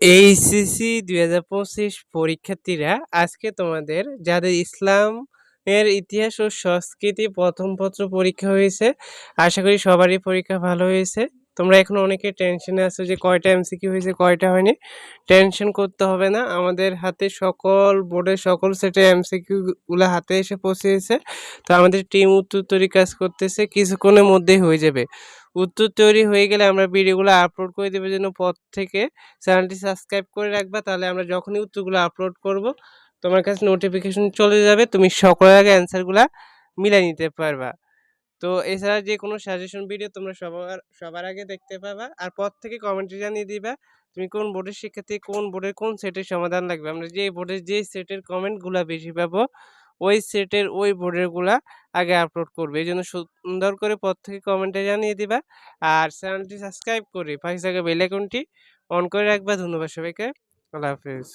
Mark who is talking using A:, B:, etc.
A: HSC দুই হাজার পঁচিশ পরীক্ষার্থীরা আজকে তোমাদের, যাদের ইসলাম এর ইতিহাস ও সংস্কৃতি প্রথম পত্র পরীক্ষা হয়েছে, আশা করি সবারই পরীক্ষা ভালো হয়েছে। তোমরা এখন অনেকে টেনশনে আছো যে কয়টা এমসিকিউ হয়েছে, কয়টা হয়নি। টেনশন করতে হবে না, আমাদের হাতে সকল বোর্ডের সকল সেটে এমসিকিউ গুলো হাতে এসে পৌঁছেছে। তো আমাদের টিম উত্তর তৈরি কাজ করতেছে, কিছুক্ষণের মধ্যেই হয়ে যাবে। উত্তর তৈরি হয়ে গেলে আমরা ভিডিওগুলো আপলোড করে দেবো জন্য পর থেকে চ্যানেলটি সাবস্ক্রাইব করে রাখবা। তাহলে আমরা যখনই উত্তরগুলো আপলোড করব, তোমার কাছে নোটিফিকেশন চলে যাবে, তুমি সকলের আগে অ্যান্সারগুলো মিলাই নিতে পারবা। তো এছাড়া যে কোনো সাজেশন ভিডিও তোমরা সবার সবার আগে দেখতে পাবা আর পর থেকে কমেন্টে জানিয়ে দিবা, তুমি কোন বোর্ডের শিক্ষার্থী, কোন বোর্ডের কোন সেটের সমাধান লাগবে। আমরা যে বোর্ডের যে সেটের কমেন্টগুলো বেশি পাবো ওই সেটের ওই বোর্ডেরগুলা আগে আপলোড করবে। এই জন্য সুন্দর করে পর থেকে কমেন্টে জানিয়ে দিবা। আর চ্যানেলটি সাবস্ক্রাইব করে পাশে থাকা বেল আইকনটি অন করে রাখবা। ধন্যবাদ সবাইকে। আল্লাহ হাফেজ।